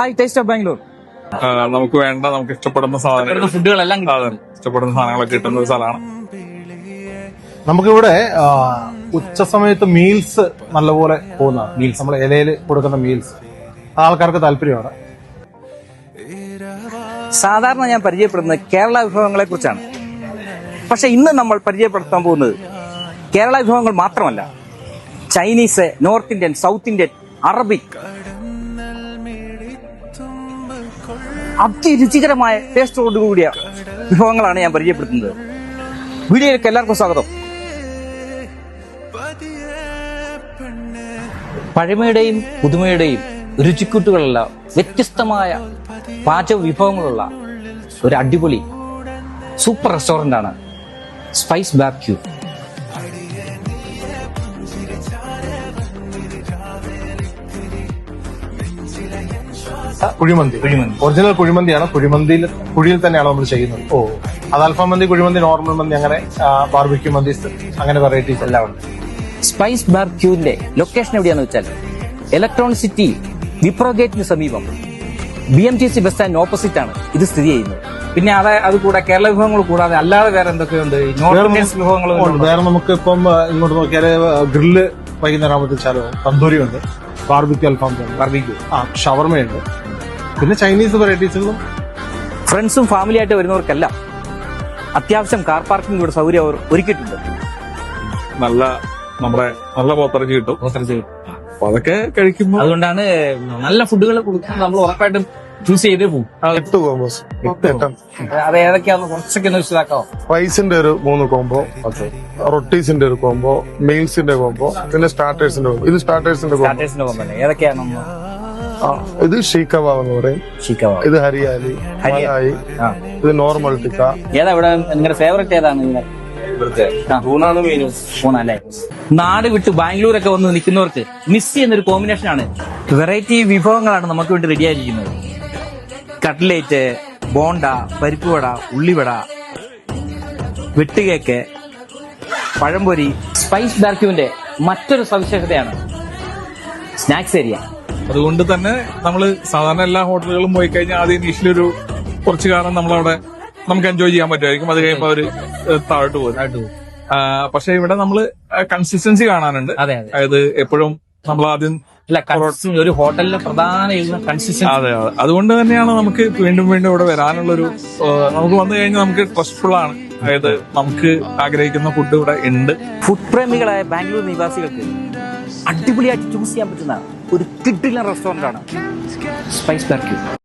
Hi taste of Bangalore നമുക്ക് വേണ്ട നമുക്ക് ഇഷ്ടപ്പെടുന്ന സാധനങ്ങൾ. ഫുഡുകളെല്ലാം കിട്ടും. ഇഷ്ടപ്പെടുന്ന സാധനങ്ങളൊക്കെ കിട്ടുന്ന ഒരു സ്ഥലമാണ്. നമുക്കിവിടെ ഉച്ച സമയത്ത് മീൽസ് നല്ലപോലെ പോകുന്ന മീൽസ് നമ്മൾ ഇലയിൽ കൊടുക്കുന്ന മീൽസ് ആൾക്കാർക്ക് താല്പര്യമാണ്. സാധാരണ ഞാൻ പരിചയപ്പെടുന്നത് കേരള വിഭവങ്ങളെ കുറിച്ചാണ്. പക്ഷെ ഇന്ന് നമ്മൾ പരിചയപ്പെടുത്താൻ പോകുന്നത് കേരള വിഭവങ്ങൾ മാത്രമല്ല. Chinese north Indian south Indian Arabic അതിരുചികരമായ ടേസ്റ്റോട് കൂടിയ വിഭവങ്ങളാണ് ഞാൻ പരിചയപ്പെടുത്തുന്നത്. വീഡിയോയിലേക്ക് എല്ലാവർക്കും സ്വാഗതം. പഴമയുടെയും പുതുമയുടെയും രുചിക്കൂട്ടുകളുള്ള വ്യത്യസ്തമായ പാചക വിഭവങ്ങളുള്ള ഒരു അടിപൊളി സൂപ്പർ റെസ്റ്റോറന്റ് ആണ് spice barbecue kuzhimanthi. Kuzhimanthi. Original കുഴിമന്തിയാണ്. കുഴിമന്തിയിൽ കുഴിയിൽ തന്നെയാണ് നമ്മൾ ചെയ്യുന്നത്. ഓ. അത് അൽഫാം മന്തി കുഴിമന്തി നോർമൽ മന്തി അങ്ങനെ ബാർബിക്യൂ മന്തി അങ്ങനെ വെറൈറ്റീസ് എല്ലാം ഉണ്ട്. സ്പൈസ് ബാർക്യൂവിന്റെ ലൊക്കേഷൻ എവിടെയാന്ന് വെച്ചാൽ ഇലക്ട്രോൺ സിറ്റി വിപ്രോ ഗേറ്റിന് സമീപം. B M T C bus stand opposite ആണ് ഇത് സ്ഥിതി ചെയ്യുന്നത്. പിന്നെ അതെ അത് കൂടെ കേരള വിഭവങ്ങൾ കൂടാതെ അല്ലാതെ വേറെ എന്തൊക്കെയുണ്ട്? നോർത്ത് ഇന്ത്യൻ വിഭവങ്ങൾ. വേറെ നമുക്ക് ഇപ്പം ഇങ്ങോട്ട് നോക്കിയാൽ ഗ്രില്ല് വൈകുന്നേരം ആകുമ്പോഴത്തേച്ചാലോ തന്തൂരി ഉണ്ട്. ബാർബിക്യൂ അൽഫാം ഉണ്ട് ബാർബിക്യൂ ആ ഷവർമയുണ്ട്. പിന്നെ ചൈനീസ് വെറൈറ്റീസുകളും ഫ്രണ്ട്സും ഫാമിലി ആയിട്ട് വരുന്നവർക്കെല്ലാം അത്യാവശ്യം കാർ പാർക്കിംഗ് ഇവിടെ സൗകര്യം അവർ ഒരുക്കിയിട്ടുണ്ട്. നല്ല നമ്മുടെ നല്ല പോത്തിറച്ചി കിട്ടും. അപ്പൊ അതൊക്കെ കഴിക്കുമ്പോൾ അതുകൊണ്ടാണ് നല്ല ഫുഡുകൾ കൊടുക്കുന്നത്. നമ്മൾ ഉറപ്പായിട്ടും ചൂസ് ചെയ്തേ പോകും എട്ട് കോമ്പോസ് അത് ഏതൊക്കെയാന്ന് കുറച്ചൊക്കെ ഒന്ന് വിശദാക്കാവോ റൈസിന്റെ ഒരു മൂന്ന് കോംബോ റൊട്ടീസിന്റെ ഒരു കോംബോ മീൽസിന്റെ കോംബോ പിന്നെ സ്റ്റാർട്ടേഴ്സിന്റെ കോംബോ ഇത് സ്റ്റാർട്ടേഴ്സിന്റെ കോംബോ കൊമ്പല്ലേ ഏതൊക്കെയാണ് ഇത് ഷീക്കവാ എന്ന് പറയും. ചിക്കവ ഇത് ഹരിയാലി മലായി ആ. ഇത് നോർമൽ ടിക്ക ഏതാ ഇവിടെ നിങ്ങളുടെ ഫേവറേറ്റ് ഏതാണ്. ഊണല്ലേ നാട് വിട്ട് ബാംഗ്ലൂരൊക്കെ വന്ന് നിൽക്കുന്നവർക്ക് മിസ് ചെയ്യുന്ന ഒരു കോമ്പിനേഷൻ ആണ്. വെറൈറ്റി വിഭവങ്ങളാണ് നമുക്ക് വേണ്ടി റെഡി ആയിരിക്കുന്നത്. കട്ട്ലേറ്റ് ബോണ്ട പരിപ്പുവട ഉള്ളിവട വെട്ടുകേക്ക് പഴംപൊരി സ്പൈസ് ബാർക്യൂവിന്റെ മറ്റൊരു സവിശേഷതയാണ് സ്നാക്സ് ഏരിയ. അതുകൊണ്ട് തന്നെ നമ്മൾ സാധാരണ എല്ലാ ഹോട്ടലുകളും പോയി കഴിഞ്ഞാൽ ആദ്യം ഇനീഷ്യലി ഒരു കുറച്ച് കാലം നമ്മളവിടെ നമുക്ക് എൻജോയ് ചെയ്യാൻ പറ്റുമായിരിക്കും. അത് കഴിയുമ്പോൾ അവർ താഴോട്ട് പോകും. പക്ഷെ ഇവിടെ നമ്മൾ കൺസിസ്റ്റൻസി കാണാനുണ്ട്. അതെ അതെ. അതായത് എപ്പോഴും നമ്മൾ ആദ്യം അല്ല ഒരു ഹോട്ടലിലെ പ്രധാന കൺസിസ്റ്റൻസി അതെ അതെ. അതുകൊണ്ട് തന്നെയാണ് നമുക്ക് വീണ്ടും വീണ്ടും ഇവിടെ വരാനുള്ളൊരു നമുക്ക് വന്നു കഴിഞ്ഞാൽ നമുക്ക് ട്രസ്റ്റ്ഫുൾ ആണ്. അതായത് നമുക്ക് ആഗ്രഹിക്കുന്ന ഫുഡ് ഇവിടെ ഉണ്ട്. ഫുഡ് പ്രേമികളായ ബാംഗ്ലൂർ നിവാസികൾക്ക് അടിപൊളിയായിട്ട് ചൂസ് ചെയ്യാൻ പറ്റുന്ന ഒരു കിഡിലൻ റെസ്റ്റോറന്റ് ആണ്. സ്പൈസ് ബാർക്യൂ